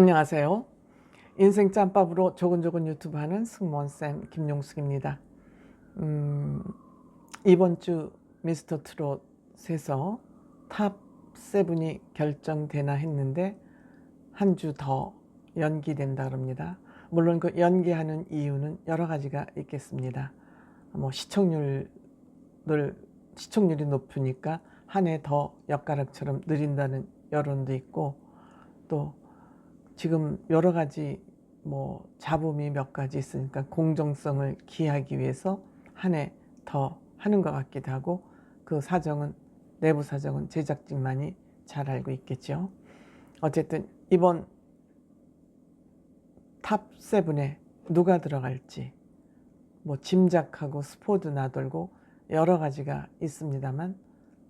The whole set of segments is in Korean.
안녕하세요. 인생 짬밥으로 조근조근 유튜브 하는 승무원쌤 김용숙입니다. 음, 이번 주 미스터 트롯에서 탑 세븐이 결정되나 했는데 한 주 더 연기된다 그럽니다. 물론 그 연기하는 이유는 여러 가지가 있겠습니다. 뭐 시청률을 시청률이 높으니까 한 해 더 엿가락처럼 느린다는 여론도 있고 또 지금 여러 가지 뭐 잡음이 몇 가지 있으니까 공정성을 기하기 위해서 한 해 더 하는 것 같기도 하고 그 사정은 내부 사정은 제작진만이 잘 알고 있겠죠. 어쨌든 이번 탑 세븐에 누가 들어갈지 뭐 짐작하고 스포도 나돌고 여러 가지가 있습니다만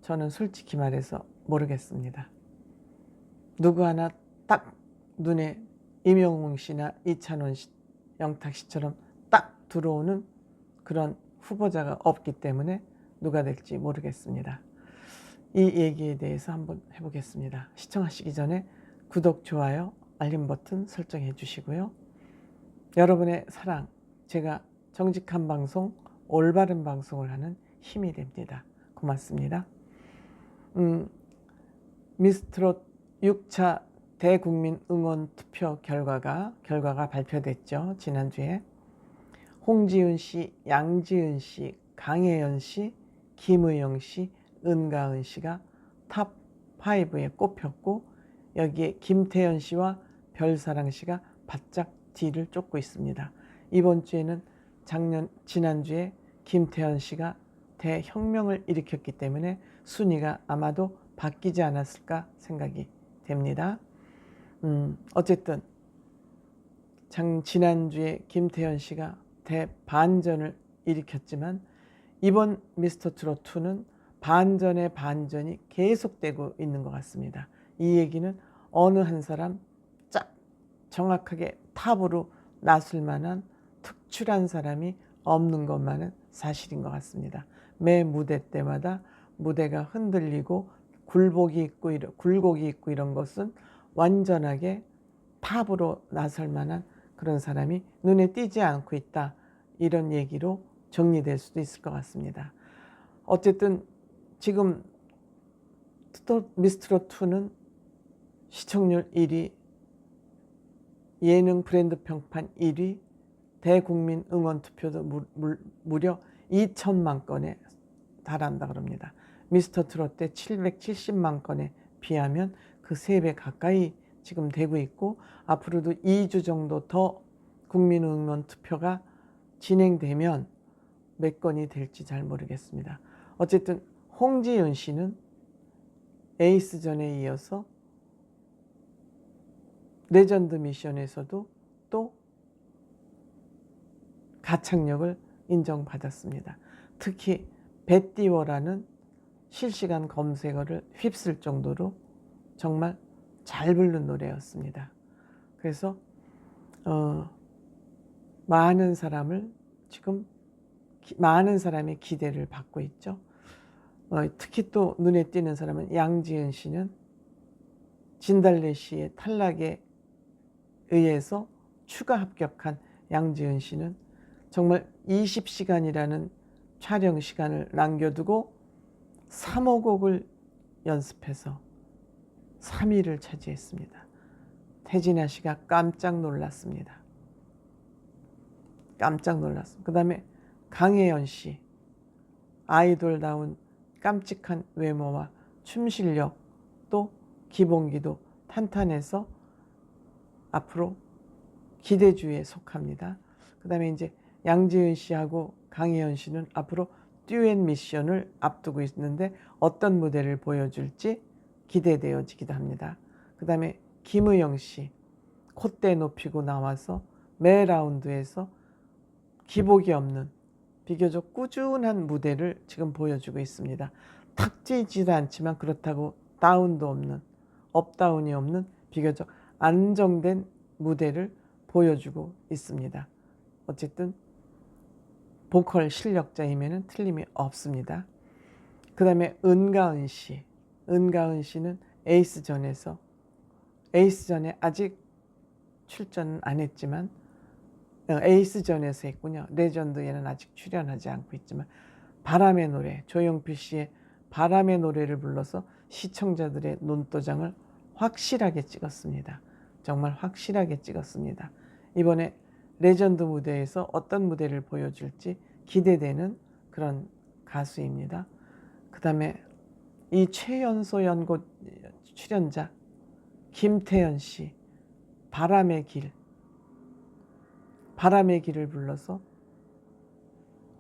저는 솔직히 말해서 모르겠습니다. 누구 하나 딱 눈에 임영웅 씨나 이찬원 씨, 영탁 씨처럼 딱 들어오는 그런 후보자가 없기 때문에 누가 될지 모르겠습니다. 이 얘기에 대해서 한번 해보겠습니다. 시청하시기 전에 구독, 좋아요, 알림 버튼 설정해 주시고요. 여러분의 사랑, 제가 정직한 방송, 올바른 방송을 하는 힘이 됩니다. 고맙습니다. 음, 미스트롯 6차 대국민 응원 투표 결과가 결과가 발표됐죠. 지난주에 홍지은 씨, 양지은 씨, 강혜연 씨, 김의영 씨, 은가은 씨가 탑 5에 꼽혔고 여기에 김태현 씨와 별사랑 씨가 바짝 뒤를 쫓고 있습니다. 이번 주에는 작년 지난주에 김태현 씨가 대혁명을 일으켰기 때문에 순위가 아마도 바뀌지 않았을까 생각이 됩니다. 음, 어쨌든 장, 지난주에 김태현 씨가 대반전을 일으켰지만 이번 미스터 트롯 2는 반전의 반전이 계속되고 있는 것 같습니다. 이 얘기는 어느 한 사람 짝 정확하게 탑으로 나설 만한 특출한 사람이 없는 것만은 사실인 것 같습니다. 매 무대 때마다 무대가 흔들리고 굴곡이 있고 굴곡이 있고 이런 것은 완전하게 탑으로 나설 만한 그런 사람이 눈에 띄지 않고 있다. 이런 얘기로 정리될 수도 있을 것 같습니다. 어쨌든 지금 미스트롯 2는 시청률 1위, 예능 브랜드 평판 1위, 대국민 응원 투표도 무려 2천만 건에 달한다 그럽니다. 미스터 트롯 때 770만 건에 비하면 그 3배 가까이 지금 되고 있고 앞으로도 2주 정도 더 국민 응원 투표가 진행되면 몇 건이 될지 잘 모르겠습니다. 어쨌든 홍지윤 씨는 에이스전에 이어서 레전드 미션에서도 또 가창력을 인정받았습니다. 특히 배띠워라는 실시간 검색어를 휩쓸 정도로 정말 잘 부른 노래였습니다. 그래서 어, 많은 사람을 지금 기, 많은 사람의 기대를 받고 있죠. 어, 특히 또 눈에 띄는 사람은 양지은 씨는 진달래 씨의 탈락에 의해서 추가 합격한 양지은 씨는 정말 20시간이라는 촬영 시간을 남겨두고 3호 곡을 연습해서 3위를 차지했습니다. 태진아 씨가 깜짝 놀랐습니다. 깜짝 놀랐습니다. 그 다음에 강혜연 씨, 아이돌다운 깜찍한 외모와 춤 실력 또 기본기도 탄탄해서 앞으로 기대주에 속합니다. 그 다음에 이제 양지은 씨하고 강혜연 씨는 앞으로 듀엣 미션을 앞두고 있는데 어떤 무대를 보여줄지 기대되어지기도 합니다. 그 다음에 김의영 씨 콧대 높이고 나와서 매 라운드에서 기복이 없는 비교적 꾸준한 무대를 지금 보여주고 있습니다. 탁 찌지도 않지만 그렇다고 다운도 없는 업다운이 없는 비교적 안정된 무대를 보여주고 있습니다. 어쨌든 보컬 실력자임에는 틀림이 없습니다. 그 다음에 은가은 씨. 은가은 씨는 에이스전에서 에이스전에 아직 출전 안 했지만 어, 에이스전에서 했군요. 레전드에는 아직 출연하지 않고 있지만 바람의 노래 조용필 씨의 바람의 노래를 불러서 시청자들의 눈도장을 확실하게 찍었습니다. 정말 확실하게 찍었습니다. 이번에 레전드 무대에서 어떤 무대를 보여줄지 기대되는 그런 가수입니다. 그 다음에 이 최연소 연꽃 출연자 김태연 씨 바람의 길 바람의 길을 불러서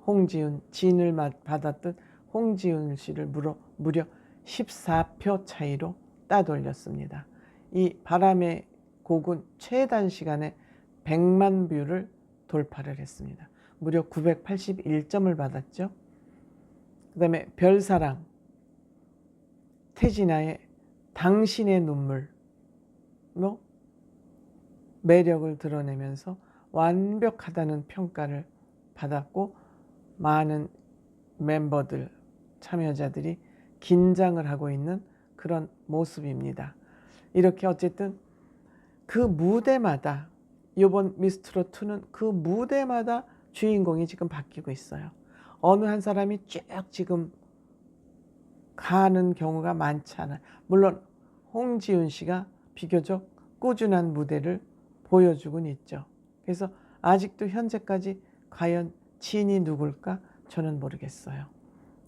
홍지훈 진을 받았던 홍지훈 씨를 무려, 무려 14표 차이로 따돌렸습니다. 이 바람의 곡은 최단 시간에 100만 뷰를 돌파를 했습니다. 무려 981점을 받았죠. 그 다음에 별사랑, 태진아의 당신의 눈물로 매력을 드러내면서 완벽하다는 평가를 받았고 많은 멤버들, 참여자들이 긴장을 하고 있는 그런 모습입니다. 이렇게 어쨌든 그 무대마다 이번 미스트롯 2는 그 무대마다 주인공이 지금 바뀌고 있어요. 어느 한 사람이 쭉 지금 가는 경우가 많지 않아요. 물론 홍지윤 씨가 비교적 꾸준한 무대를 보여주곤 있죠. 그래서 아직도 현재까지 과연 진이 누굴까 저는 모르겠어요.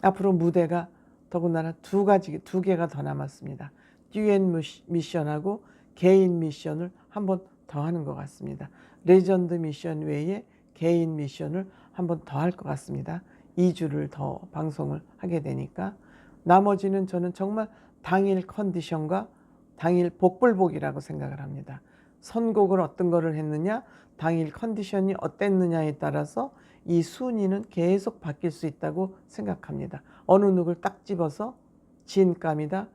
앞으로 무대가 더군다나 두 가지 두 개가 더 남았습니다. 듀엣 미션하고 개인 미션을 한 번 더 하는 것 같습니다. 레전드 미션 외에 개인 미션을 한 번 더 할 것 같습니다. 2주를 더 방송을 하게 되니까 나머지는 저는 정말 당일 컨디션과 당일 복불복이라고 생각을 합니다. 선곡을 어떤 거를 했느냐, 당일 컨디션이 어땠느냐에 따라서 이 순위는 계속 바뀔 수 있다고 생각합니다. 어느 누굴 딱 집어서 진감이다,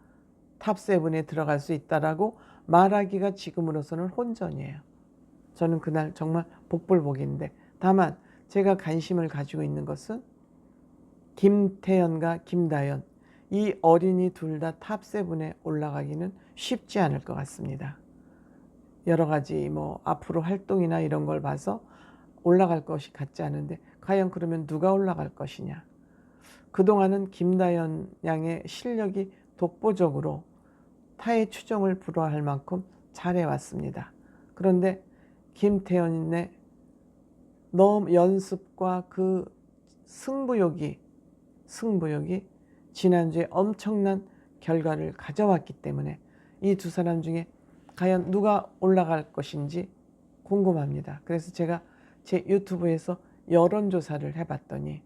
탑세븐에 들어갈 수 있다라고 말하기가 지금으로서는 혼전이에요. 저는 그날 정말 복불복인데 다만 제가 관심을 가지고 있는 것은 김태연과 김다연 이 어린이 둘 다 탑세븐에 올라가기는 쉽지 않을 것 같습니다. 여러 가지 뭐 앞으로 활동이나 이런 걸 봐서 올라갈 것이 같지 않은데 과연 그러면 누가 올라갈 것이냐. 그동안은 김다연 양의 실력이 독보적으로 타의 추종을 불허할 만큼 잘해왔습니다. 그런데 김태연의 너무 연습과 그 승부욕이 승부욕이 지난주에 엄청난 결과를 가져왔기 때문에 이 두 사람 중에 과연 누가 올라갈 것인지 궁금합니다. 그래서 제가 제 유튜브에서 여론조사를 해봤더니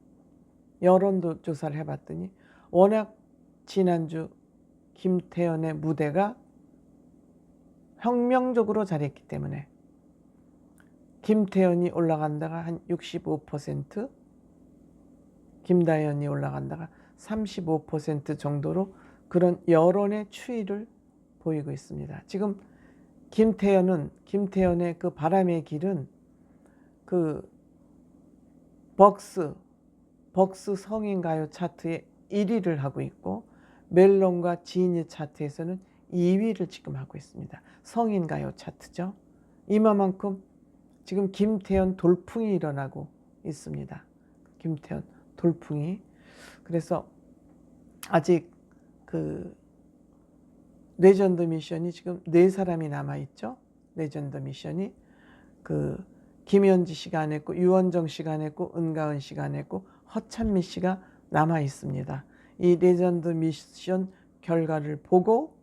여론조사를 해봤더니 워낙 지난주 김태연의 무대가 혁명적으로 잘했기 때문에 김태연이 올라간다가 한 65%, 김다연이 올라간다가 35% 정도로 그런 여론의 추이를 보이고 있습니다. 지금 김태연은 김태연의 그 바람의 길은 그 벅스 벅스 성인 가요 차트에 1위를 하고 있고 멜론과 지니 차트에서는 2위를 지금 하고 있습니다. 성인 가요 차트죠. 이만큼 지금 김태연 돌풍이 일어나고 있습니다. 김태연 돌풍이 그래서 아직 그 레전드 미션이 지금 네 사람이 남아 있죠. 레전드 미션이 그 김현지 씨가 안 했고 유원정 씨가 안 했고 은가은 씨가 안 했고 허찬미 씨가 남아 있습니다. 이 레전드 미션 결과를 보고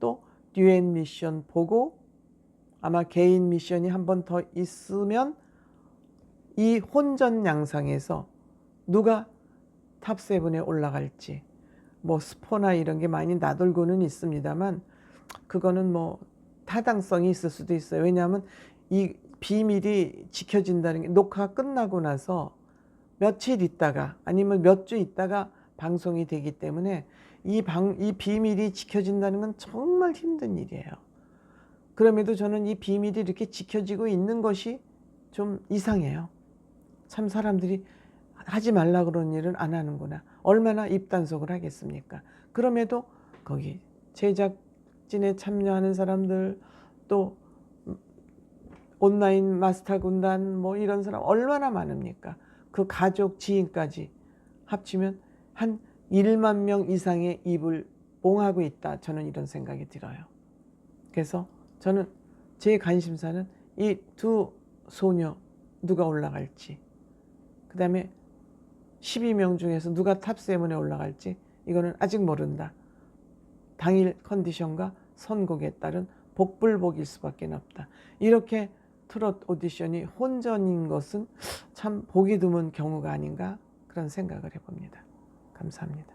또 듀엣 미션 보고 아마 개인 미션이 한 번 더 있으면 이 혼전 양상에서 누가 탑세븐에 올라갈지 뭐 스포나 이런 게 많이 나돌고는 있습니다만 그거는 뭐 타당성이 있을 수도 있어요. 왜냐하면 이 비밀이 지켜진다는 게 녹화 끝나고 나서 며칠 있다가 아니면 몇 주 있다가 방송이 되기 때문에 이, 방, 이 비밀이 지켜진다는 건 정말 힘든 일이에요. 그럼에도 저는 이 비밀이 이렇게 지켜지고 있는 것이 좀 이상해요. 참 사람들이 하지 말라 그런 일은 안 하는구나. 얼마나 입단속을 하겠습니까? 그럼에도 거기 제작진에 참여하는 사람들 또 온라인 마스터 군단 뭐 이런 사람 얼마나 많습니까? 그 가족 지인까지 합치면 한 1만 명 이상의 입을 옹하고 있다. 저는 이런 생각이 들어요. 그래서 저는 제 관심사는 이 두 소녀 누가 올라갈지 그 다음에 12명 중에서 누가 탑7에 올라갈지 이거는 아직 모른다. 당일 컨디션과 선곡에 따른 복불복일 수밖에 없다. 이렇게 트롯 오디션이 혼전인 것은 참 보기 드문 경우가 아닌가 그런 생각을 해봅니다. 감사합니다.